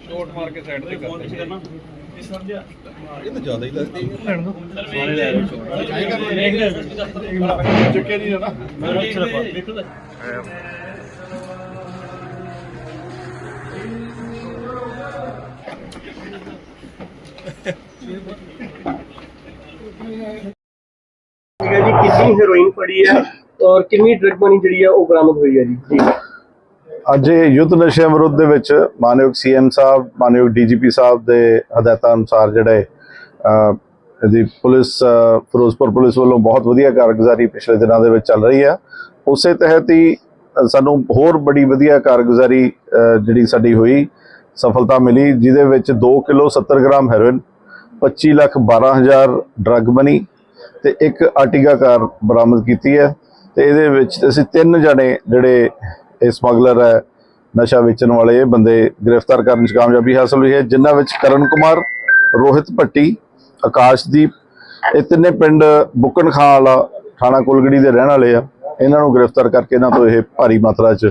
Short ਮਾਰ ਕੇ side ਤੇ ਕਰ ਦੇ ਇਹ ਤਾਂ ਜ਼ਿਆਦਾ ਹੀ ਲੱਗਦੀ ਚੱਕਿਆ ਨਹੀਂ ਜਾਣਾ ਠੀਕ ਹੈ ਜੀ ਕਿੰਨੀ ਹੈਰੋਇਨ ਫੜੀ ਹੈ ਔਰ ਕਿੰਨੀ ਡਰਗ ਮਨੀ ਜਿਹੜੀ ਹੈ ਉਹ ਬਰਾਮਦ ਹੋਈ ਹੈ ਜੀ ਜੀ? ਅੱਜ ਇਹ ਯੁੱਧ ਨਸ਼ਿਆਂ ਵਿਰੁੱਧ ਦੇ ਵਿੱਚ ਮਾਨਯੋਗ ਸੀਐਮ ਸਾਹਿਬ ਮਾਨਯੋਗ ਡੀਜੀਪੀ ਸਾਹਿਬ ਦੇ ਹਦਾਇਤਾਂ ਅਨੁਸਾਰ ਜਿਹੜੇ ਅਹ, ਇਹਦੀ ਪੁਲਿਸ ਫਿਰੋਜ਼ਪੁਰ ਪੁਲਿਸ ਵੱਲੋਂ ਬਹੁਤ ਵਧੀਆ ਕਾਰਗੁਜ਼ਾਰੀ ਪਿਛਲੇ ਦਿਨਾਂ ਦੇ ਵਿੱਚ ਚੱਲ ਰਹੀ ਹੈ ਉਸੇ ਤਹਿਤ ਹੀ ਸਾਨੂੰ ਹੋਰ ਬੜੀ ਵਧੀਆ ਕਾਰਗੁਜ਼ਾਰੀ ਜਿਹੜੀ ਸਾਡੀ ਹੋਈ ਸਫਲਤਾ ਮਿਲੀ ਜਿਹਦੇ ਵਿੱਚ 2 ਕਿਲੋ 70 ਗ੍ਰਾਮ ਹੈਰੋਇਨ 25 ਲੱਖ 12 ਹਜ਼ਾਰ ਡਰਗ ਮਨੀ ਤੇ ਇੱਕ ਆਰਟੀਗਾ ਕਾਰ ਬਰਾਮਦ ਕੀਤੀ ਹੈ ਤੇ ਇਹਦੇ ਵਿੱਚ ਅਸੀਂ ਤਿੰਨ ਜਣੇ ਜਿਹੜੇ ਇਹ ਸਮਗਲਰ ਹੈ ਨਸ਼ਾ ਵੇਚਣ ਵਾਲੇ ਇਹ ਬੰਦੇ ਗ੍ਰਿਫਤਾਰ ਕਰਨ 'ਚ ਕਾਮਯਾਬੀ ਹਾਸਲ ਹੋਈ ਹੈ ਜਿਨ੍ਹਾਂ ਵਿੱਚ ਕਰਨ ਕੁਮਾਰ ਰੋਹਿਤ ਭੱਟੀ ਆਕਾਸ਼ਦੀਪ ਇਹ ਤਿੰਨੇ ਪਿੰਡ ਬੁੱਕਣ ਖਾਂ ਵਾਲਾ ਥਾਣਾ ਕੁਲਗੜੀ ਦੇ ਰਹਿਣ ਵਾਲੇ ਆ। ਇਹਨਾਂ ਨੂੰ ਗ੍ਰਿਫਤਾਰ ਕਰਕੇ ਇਹਨਾਂ ਤੋਂ ਇਹ ਭਾਰੀ ਮਾਤਰਾ 'ਚ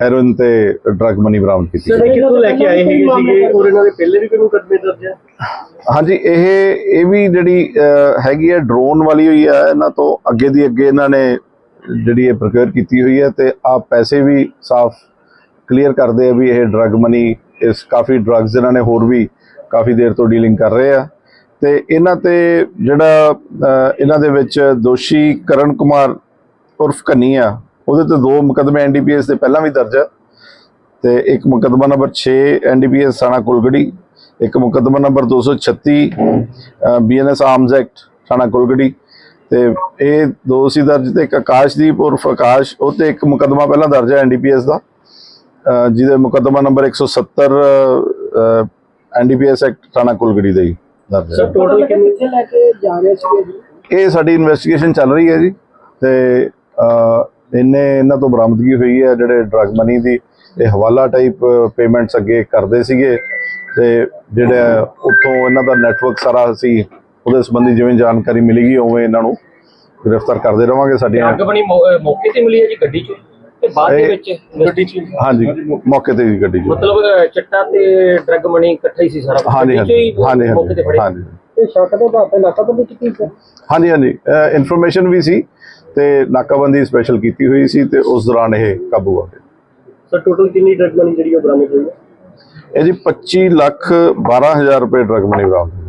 ਹੈਰੋਇਨ ਤੇ ਡਰਗ ਮਨੀ ਬਰਾਮਦ ਕੀਤੀ ਸਰ ਇਹ ਕਿੱਥੋਂ ਲੈ ਕੇ ਆਏ ਹੈਗੇ ਸੀਗੇ? ਔਰ ਇਹਨਾਂ ਦੇ ਪਹਿਲੇ ਵੀ ਕੋਈ ਮੁਕੱਦਮੇ ਦਰਜ ਹੈ? ਹਾਂਜੀ ਇਹ ਇਹ ਵੀ ਜਿਹੜੀ ਹੈਗੀ ਹੈ ਡਰੋਨ ਵਾਲੀ ਹੋਈ ਹੈ ਇਹਨਾਂ ਤੋਂ ਅੱਗੇ ਦੀ ਅੱਗੇ ਇਹਨਾਂ ਨੇ ਜਿਹੜੀ ਇਹ ਪ੍ਰੋਕਿਊਰ ਕੀਤੀ ਹੋਈ ਹੈ ਤੇ ਆ ਪੈਸੇ ਵੀ ਸਾਫ਼ ਕਲੀਅਰ ਕਰਦੇ ਆ ਵੀ ਇਹ ਡਰੱਗ ਮਨੀ ਇਸ ਕਾਫੀ ਡਰੱਗਸ ਇਹਨਾਂ ਨੇ ਹੋਰ ਵੀ ਕਾਫੀ ਦੇਰ ਤੋਂ ਡੀਲਿੰਗ ਕਰ ਰਹੇ ਆ। ਤੇ ਇਹਨਾਂ ਤੇ ਜਿਹੜਾ ਇਹਨਾਂ ਦੇ ਵਿੱਚ ਦੋਸ਼ੀ ਕਰਨ ਕੁਮਾਰ ਉਰਫ ਕੰਨੀਆ ਉਹਦੇ ਤੇ ਦੋ ਮੁਕਦਮੇ ਐਨਡੀਪੀਐਸ ਦੇ ਪਹਿਲਾਂ ਵੀ ਦਰਜ ਆ। ਤੇ ਇੱਕ ਮੁਕਦਮਾ ਨੰਬਰ 6 ਐਨਡੀਪੀਐਸ ਥਾਣਾ ਕੁਲਗੜੀ, ਇੱਕ ਮੁਕਦਮਾ ਨੰਬਰ 236 ਬੀਐਨਐਸ ਆਰਮਸ ਐਕਟ ਥਾਣਾ ਕੁਲਗੜੀ ਤੇ ਇਹ ਦੋ ਸੀ ਦਰਜ ਤੇ ਇੱਕ ਆਕਾਸ਼ਦੀਪ ਉਰਫ ਆਕਾਸ਼ ਉਹ ਤੇ ਇੱਕ ਮੁਕਦਮਾ ਪਹਿਲਾਂ ਦਰਜ ਹੈ ਐਨਡੀਪੀਐਸ ਦਾ। ਜਿਹਦੇ ਮੁਕਦਮਾ ਨੰਬਰ 170 ਐਨਡੀਪੀਐਸ ਐਕਟ ਥਾਣਾ ਕੁਲਗੜੀ ਦਾ ਹੀ ਦਰਜ ਸਰ ਹੈ ਟੋਟਲ ਕਿੰਨੇ ਲੈ ਕੇ ਜਾ ਰਹੇ ਸੀਗੇ ਜੀ? ਇਹ ਸਾਡੀ ਇਨਵੈਸਟੀਗੇਸ਼ਨ ਚੱਲ ਰਹੀ ਹੈ ਜੀ ਤੇ ਇਹਨੇ ਇਹਨਾਂ ਤੋਂ ਬਰਾਮਦਗੀ ਹੋਈ ਹੈ ਜਿਹੜੇ ਡਰਗ ਮਨੀ ਦੀ ਇਹ ਹਵਾਲਾ ਟਾਈਪ ਪੇਮੈਂਟਸ ਅੱਗੇ ਕਰਦੇ ਸੀਗੇ ਤੇ ਜਿਹੜਾ ਉੱਥੋਂ ਇਹਨਾਂ ਦਾ ਨੈਟਵਰਕ ਸਾਰਾ ਸੀ ਉਹਦੇ ਸੰਬੰਧੀ ਜਿਵੇਂ ਜਾਣਕਾਰੀ ਮਿਲੇਗੀ ਉਵੇਂ ਇਹਨਾਂ ਨੂੰ ਗ੍ਰਿਫਤਾਰ ਕਰਦੇ ਰਵਾਂਗੇ ਸਾਡੀਆਂ। ਅੱਗ ਬਣੀ ਮੌਕੇ ਤੇ ਮਿਲੀ ਹੈ ਜੀ ਗੱਡੀ ਚ? ਤੇ ਬਾਅਦ ਦੇ ਵਿੱਚ ਗੱਡੀ ਚ ਹਾਂਜੀ ਮੌਕੇ ਤੇ ਹੀ ਗੱਡੀ ਜੀ ਮਤਲਬ ਚਿੱਟਾ ਤੇ ਡਰਗ ਮਣੀ ਇਕੱਠਾ ਹੀ ਸੀ ਸਾਰਾ। ਹਾਂਜੀ 'ਚ ਹਾਂਜੀ ਹਾਂਜੀ ਤੇ ਸ਼ੱਕ ਦੇ ਬਾਅਦ ਨਾਕਾਬੰਦੀ ਕੀਤੀ ਸਰ ਹਾਂਜੀ ਹਾਂਜੀ। ਇਨਫੋਰਮੇਸ਼ਨ ਵੀ ਸੀ ਤੇ ਨਾਕਾਬੰਦੀ ਸਪੈਸ਼ਲ ਕੀਤੀ ਹੋਈ ਸੀ ਤੇ ਉਸ ਦੌਰਾਨ ਇਹ ਕਾਬੂ ਆ ਗਏ ਸਰ ਟੋਟਲ ਕਿੰਨੀ ਡਰਗ ਮਨੀ ਜਿਹੜੀ ਉਹ ਬਰਾਮਦ ਹੋਈ ਹੈ? ਇਹ ਜੀ 25 ਲੱਖ 12 ਹਜ਼ਾਰ ਰੁਪਏ ਡਰਗ ਮਨੀ ਬਰਾਮਦ